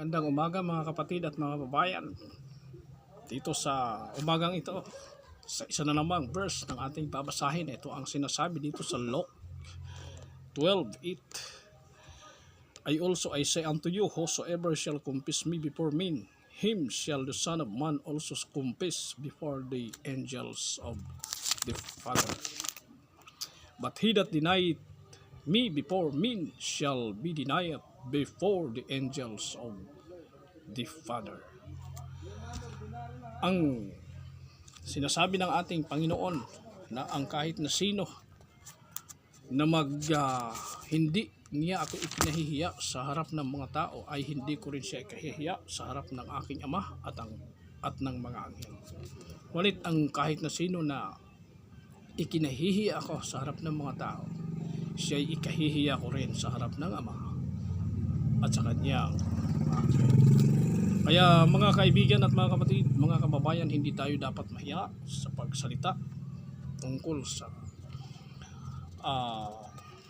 Gandang umaga mga kapatid at mga babayan. Dito sa umagang ito, sa isa na namang verse ng ating babasahin, ito ang sinasabi dito sa Luke 12:8. I also I say unto you, whosoever shall confess me before men, him shall the Son of Man also confess before the angels of the Father. But he that denieth me before men shall be denied before the angels of the Father. Ang sinasabi ng ating Panginoon na ang kahit na sino na mag ah, hindi niya ako ikinahihiya sa harap ng mga tao ay hindi ko rin siya ikahihiya sa harap ng aking ama at ang at ng mga anghel. Walit ang kahit na sino na ikinahihiya ako sa harap ng mga tao, siya'y ikahihiya ko rin sa harap ng ama at sa kanyang. Kaya mga kaibigan at mga kapatid, mga kababayan, hindi tayo dapat mahiya sa pagsalita tungkol sa ah,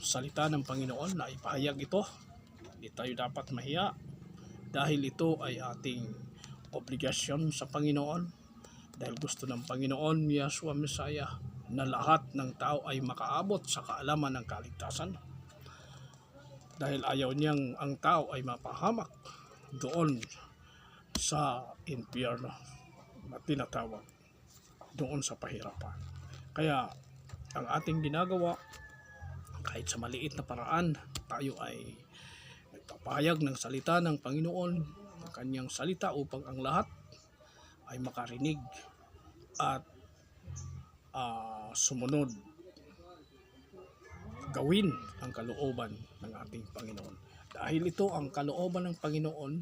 salita ng Panginoon na ipahayag ito. Hindi tayo dapat mahiya dahil ito ay ating obligasyon sa Panginoon dahil gusto ng Panginoon Yahshua Messiah na lahat ng tao ay makaabot sa kaalaman ng kaligtasan dahil ayaw niyang ang tao ay mapahamak doon sa impyerno na tinatawag doon sa pahirapan. Kaya ang ating ginagawa kahit sa maliit na paraan tayo ay nagpapahayag ng salita ng Panginoon ng kanyang salita upang ang lahat ay makarinig at ah, sumunod gawin ang kalooban ng ating Panginoon. Dahil ito ang kalooban ng Panginoon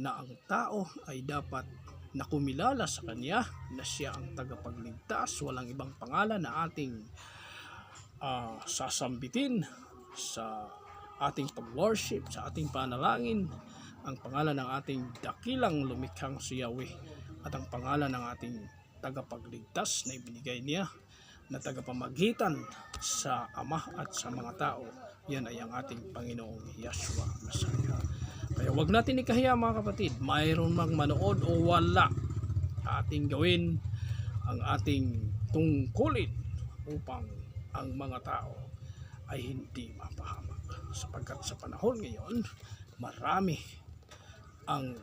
na ang tao ay dapat na kumilala sa Kanya na siya ang tagapagligtas, walang ibang pangalan na ating ah, sasambitin sa ating pag-worship, sa ating panalangin, ang pangalan ng ating dakilang lumikhang si Yahweh at ang pangalan ng ating tagapagligtas na ibinigay niya na tagapamagitan sa Ama at sa mga tao. Yan ay ang ating Panginoong Yahshua Messiah. Kaya wag natin ikahiya mga kapatid, mayroon mang manood o wala ating gawin ang ating tungkulin upang ang mga tao ay hindi mapahamak. Sapagkat sa panahon ngayon, marami ang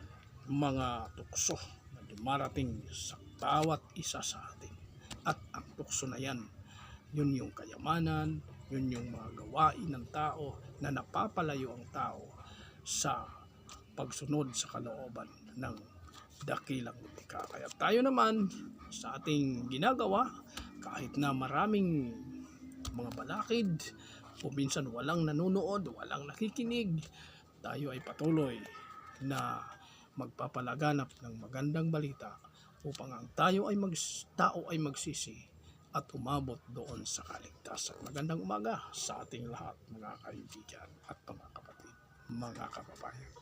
mga tukso na dumarating sa bawat isa sa atin. Tukso na yan, yun yung kayamanan, yun yung mga gawain ng tao na napapalayo ang tao sa pagsunod sa kalooban ng dakilang lumikha. Kaya tayo naman sa ating ginagawa, kahit na maraming mga balakid, o minsan walang nanonood, walang nakikinig, tayo ay patuloy na magpapalaganap ng magandang balita upang ang tayo ay mag, tao ay magsisi at umabot doon sa kaligtasan. Magandang umaga sa ating lahat mga kaibigan at mga kapatid, mga kababayan.